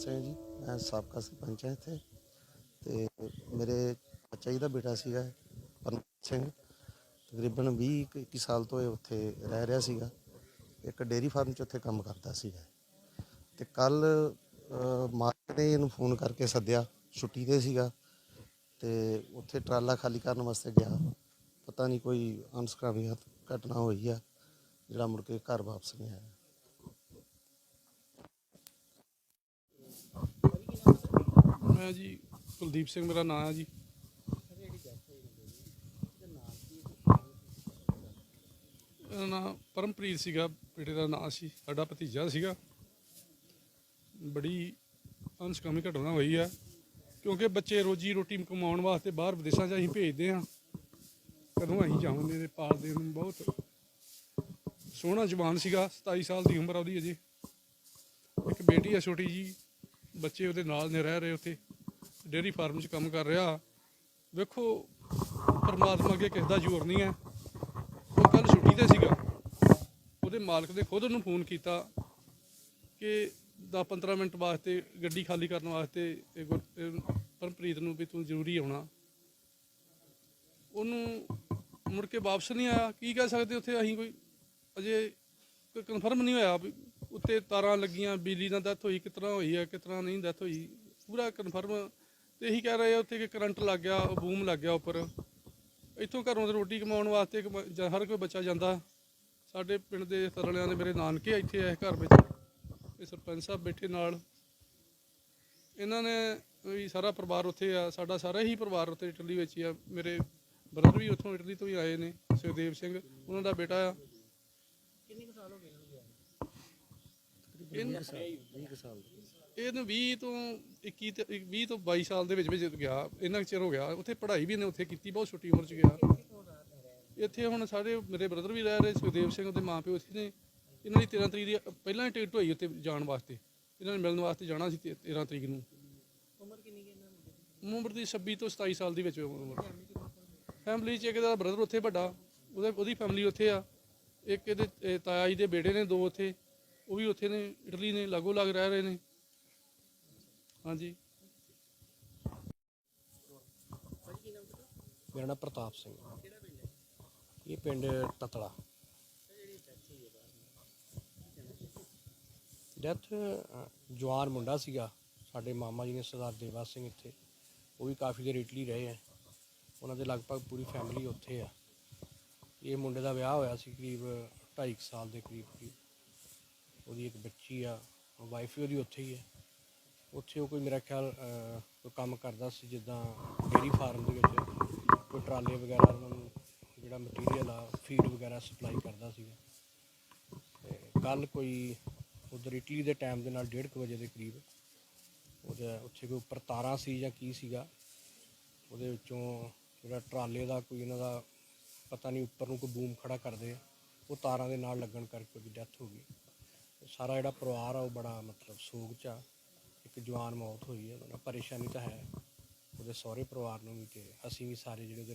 ਸਿੰਘ ਜੀ, ਮੈਂ ਸਾਬਕਾ ਸਰਪੰਚ ਹਾਂ ਇੱਥੇ ਤੇ ਮੇਰੇ ਚਾਚਾ ਜੀ ਦਾ ਬੇਟਾ ਸੀਗਾ ਪਰਮਜੀਤ ਸਿੰਘ, ਤਕਰੀਬਨ 20 ਕੁ- ਇੱਕੀ ਸਾਲ ਤੋਂ ਇਹ ਉੱਥੇ ਰਹਿ ਰਿਹਾ ਸੀਗਾ। ਇੱਕ ਡੇਅਰੀ ਫਾਰਮ 'ਚ ਉੱਥੇ ਕੰਮ ਕਰਦਾ ਸੀਗਾ। ਤੇ ਕੱਲ ਮਾਲਕ ਨੇ ਇਹਨੂੰ ਫੋਨ ਕਰਕੇ ਸੱਦਿਆ, ਛੁੱਟੀ ਤੇ ਸੀਗਾ ਤੇ ਉੱਥੇ ਟਰਾਲਾ ਖਾਲੀ ਕਰਨ ਵਾਸਤੇ ਗਿਆ। ਪਤਾ ਨਹੀਂ ਕੋਈ ਅਨਸਕਾਮੀ ਘਟਨਾ ਹੋਈ ਆ, ਜਿਹੜਾ ਮੁੜ ਕੇ ਘਰ ਵਾਪਸ ਨਹੀਂ ਆਇਆ। ਮੈਂ ਜੀ, ਕੁਲਦੀਪ ਸਿੰਘ ਮੇਰਾ ਨਾਮ ਹੈ ਜੀ। ਇਹਦਾ ਨਾਮ ਪਰਮਪ੍ਰੀਤ ਸੀਗਾ, ਬੇਟੇ ਦਾ ਨਾਮ ਸੀ, ਸਾਡਾ ਭਤੀਜਾ ਸੀਗਾ। ਬੜੀ ਅਨਸਕਾਮੀ ਘਟਨਾ ਹੋਈ ਆ, ਕਿਉਂਕਿ ਬੱਚੇ ਰੋਜੀ ਰੋਟੀ ਕਮਾਉਣ ਵਾਸਤੇ ਬਾਹਰ ਵਿਦੇਸ਼ਾਂ 'ਚ ਅਸੀਂ ਭੇਜਦੇ ਆ ਕਦੋਂ ਅਸੀਂ ਜਾਵਾਂਗੇ ਤੇ ਪਾਲਦੇ ਨੂੰ ਬਹੁਤ ਸੋਹਣਾ ਜਵਾਨ ਸੀਗਾ 27 ਸਾਲ ਦੀ ਉਮਰ ਆ ਉਹਦੀ ਅਜੇ। ਇੱਕ ਬੇਟੀ ਆ ਛੋਟੀ ਜੀ ਬੱਚੇ ਉਹਦੇ ਨਾਲ ਨੇ, ਰਹਿ ਰਹੇ ਉੱਥੇ। ਡੇਅਰੀ ਫਾਰਮ 'ਚ ਕੰਮ ਕਰ ਰਿਹਾ। ਵੇਖੋ, ਪਰਮਾਤਮਾ ਅੱਗੇ ਕਿਸੇ ਦਾ ਜ਼ੋਰ ਨਹੀਂ ਹੈ। ਉਹ ਕੱਲ ਛੁੱਟੀ ਤੇ ਸੀਗਾ। ਉਹਦੇ ਮਾਲਕ ਨੇ ਖੁਦ ਉਹਨੂੰ ਫੋਨ ਕੀਤਾ ਕਿ 10-15 ਮਿੰਟ ਵਾਸਤੇ ਗੱਡੀ ਖਾਲੀ ਕਰਨ ਵਾਸਤੇ ਪਰਮਪ੍ਰੀਤ ਨੂੰ ਵੀ ਤੂੰ ਜ਼ਰੂਰੀ ਆਉਣਾ। ਉਹਨੂੰ ਮੁੜ ਕੇ ਵਾਪਸ ਨਹੀਂ ਆਇਆ। ਕੀ ਕਹਿ ਸਕਦੇ ਉੱਥੇ ਅਸੀਂ ਕੋਈ ਅਜੇ ਕਨਫਰਮ ਨਹੀਂ ਹੋਇਆ ਵੀ ਉੱਤੇ ਤਾਰਾਂ ਲੱਗੀਆਂ, ਬਿਜਲੀ ਨਾਲ ਡੈਥ ਹੋਈ, ਕਿਸ ਹੋਈ ਹੈ, ਕਿਸ ਤਰ੍ਹਾਂ ਨਹੀਂ ਡੈਥ ਹੋਈ। ਪੂਰਾ ਕਨਫਰਮ ਤੇ ਇਹੀ ਕਹਿ ਰਹੇ ਆ ਉੱਥੇ ਕਿ ਕਰੰਟ ਲੱਗ ਗਿਆ ਬੂਮ ਲੱਗ ਗਿਆ ਉੱਪਰ। ਇੱਥੋਂ ਘਰੋਂ ਤੇ ਰੋਟੀ ਕਮਾਉਣ ਵਾਸਤੇ ਕਮਾ- ਜਾਂ ਹਰ ਕੋਈ ਬੱਚਾ ਜਾਂਦਾ। ਸਾਡੇ ਪਿੰਡ ਦੇ ਤਰਲਿਆਂ ਦੇ ਮੇਰੇ ਨਾਨਕੇ ਇੱਥੇ ਆ ਇਸ ਘਰ ਵਿੱਚ। ਇਹ ਸਰਪੰਚ ਸਾਹਿਬ ਬੈਠੇ ਨਾਲ। ਇਹਨਾਂ ਨੇ ਵੀ ਸਾਰਾ ਪਰਿਵਾਰ ਉੱਥੇ ਆ, ਸਾਡਾ ਸਾਰਾ ਹੀ ਪਰਿਵਾਰ ਉੱਥੇ ਇਟਲੀ ਵਿੱਚ ਹੀ ਆ। ਮੇਰੇ ਬ੍ਰਦਰ ਵੀ ਉੱਥੋਂ ਇਟਲੀ ਤੋਂ ਹੀ ਆਏ ਨੇ, ਸੁਖਦੇਵ ਸਿੰਘ, ਉਹਨਾਂ ਦਾ ਬੇਟਾ ਆ। ਇਹਨੂੰ 20 ਤੋਂ 21 ਤੇ 20 ਤੋਂ 22 ਸਾਲ ਦੇ ਵਿੱਚ ਵਿੱਚ ਗਿਆ ਇੰਨਾ ਕੁ ਚਿਰ ਹੋ ਗਿਆ। ਉੱਥੇ ਪੜ੍ਹਾਈ ਵੀ ਇਹਨੇ ਉੱਥੇ ਕੀਤੀ ਬਹੁਤ ਛੋਟੀ ਉਮਰ 'ਚ ਗਿਆ। ਇੱਥੇ ਹੁਣ ਸਾਰੇ ਮੇਰੇ ਬ੍ਰਦਰ ਵੀ ਰਹਿ ਰਹੇ ਸੁਖਦੇਵ ਸਿੰਘ ਦੇ ਮਾਪਿਓ ਇੱਥੇ ਨੇ। ਇਹਨਾਂ ਦੀ 13 ਤਰੀਕ ਦੀ ਪਹਿਲਾਂ ਹੀ ਟਿਕਟ ਹੋਈ ਉੱਥੇ ਜਾਣ ਵਾਸਤੇ। ਇਹਨਾਂ ਨੇ ਮਿਲਣ ਵਾਸਤੇ ਜਾਣਾ ਸੀ ਤੇ- 13 ਤਰੀਕ ਨੂੰ। ਉਮਰ ਕਿੰਨੀ ਹੈ ਇਹਨਾਂ ਉਮਰ ਦੀ 26 ਤੋਂ 27 ਸਾਲ ਦੀ ਵਿੱਚ ਉਮਰ। ਫੈਮਿਲੀ 'ਚ ਇੱਕ ਦਾ ਬ੍ਰਦਰ ਉੱਥੇ ਵੱਡਾ ਉਹਦੇ ਉਹਦੀ ਫੈਮਿਲੀ ਉੱਥੇ ਆ। ਇੱਕ ਇਹਦੇ ਇਹ ਤਾਇਆ ਜੀ ਦੇ ਬੇਟੇ ਨੇ ਦੋ ਉੱਥੇ। ਉਹ ਵੀ ਉੱਥੇ ਨੇ, ਇਟਲੀ ਨੇ, ਲਾਗੋ ਲੱਗ ਰਹਿ ਰਹੇ ਨੇ। ਹਾਂਜੀ। ਮੇਰਾ ਨਾਮ ਪ੍ਰਤਾਪ ਸਿੰਘ ਹੈ। ਪਿੰਡ ਇਹ ਪਿੰਡ ਤਤਲਾ। ਡੈਥ ਡੈਥ ਜਵਾਨ ਮੁੰਡਾ ਸੀਗਾ। ਸਾਡੇ ਮਾਮਾ ਜੀ ਨੇ ਸਰਦਾਰ ਦੇਵਾ ਸਿੰਘ ਇੱਥੇ। ਉਹ ਵੀ ਕਾਫੀ ਦੇਰ ਇਟਲੀ ਰਹੇ ਆ ਉਹਨਾਂ ਦੇ ਲਗਭਗ ਪੂਰੀ ਫੈਮਿਲੀ ਉੱਥੇ ਆ। ਇਹ ਮੁੰਡੇ ਦਾ ਵਿਆਹ ਹੋਇਆ ਸੀ ਕਰੀਬ 2.5 ਸਾਲ ਦੇ ਕਰੀਬ ਕਰੀਬ ਉਹਦੀ ਇੱਕ ਬੱਚੀ ਆ ਵਾਈਫ ਵੀ ਉਹਦੀ ਉੱਥੇ ਹੀ ਹੈ ਉੱਥੇ ਉਹ ਕੋਈ ਮੇਰਾ ਖਿਆਲ ਕੋਈ ਕੰਮ ਕਰਦਾ ਸੀ ਜਿੱਦਾਂ ਡੇਰੀ ਫਾਰਮ ਦੇ ਵਿੱਚ। ਕੋਈ ਟਰਾਲੇ ਵਗੈਰਾ ਉਹਨਾਂ ਨੂੰ ਜਿਹੜਾ ਮਟੀਰੀਅਲ ਆ ਫੀਡ ਵਗੈਰਾ ਸਪਲਾਈ ਕਰਦਾ ਸੀਗਾ। ਕੱਲ ਕੋਈ ਉਧਰ ਇਟਲੀ ਦੇ ਟਾਈਮ ਦੇ ਨਾਲ 1:30 ਵਜੇ ਦੇ ਕਰੀਬ ਉਹਦੇ ਉੱਥੇ ਕੋਈ ਉੱਪਰ ਤਾਰਾਂ ਸੀ ਜਾਂ ਕੀ ਸੀਗਾ, ਉਹਦੇ ਵਿੱਚੋਂ ਜਿਹੜਾ ਟਰਾਲੇ ਦਾ ਕੋਈ ਇਹਨਾਂ ਦਾ ਪਤਾ ਨਹੀਂ ਉੱਪਰ ਨੂੰ ਕੋਈ ਬੂਮ ਖੜਾ ਕਰਦੇ ਉਹ ਤਾਰਾਂ ਦੇ ਨਾਲ ਲੱਗਣ ਕਰਕੇ ਉਹਦੀ ਡੈਥ ਹੋ ਗਈ। ਸਾਰਾ ਜਿਹੜਾ ਪਰਿਵਾਰ ਆ ਉਹ ਬੜਾ ਮਤਲਬ ਸੋਗ ਚ ਆ। ਇੱਕ ਜਵਾਨ ਮੌਤ ਹੋਈ ਹੈ ਉਹਨਾਂ ਪਰੇਸ਼ਾਨੀ ਤਾਂ ਹੈ। ਉਹਦੇ ਸਹੁਰੇ ਪਰਿਵਾਰ ਨੂੰ ਵੀ ਤੇ ਅਸੀਂ ਵੀ ਸਾਰੇ ਜਿਹੜੇ ਉਹਦੇ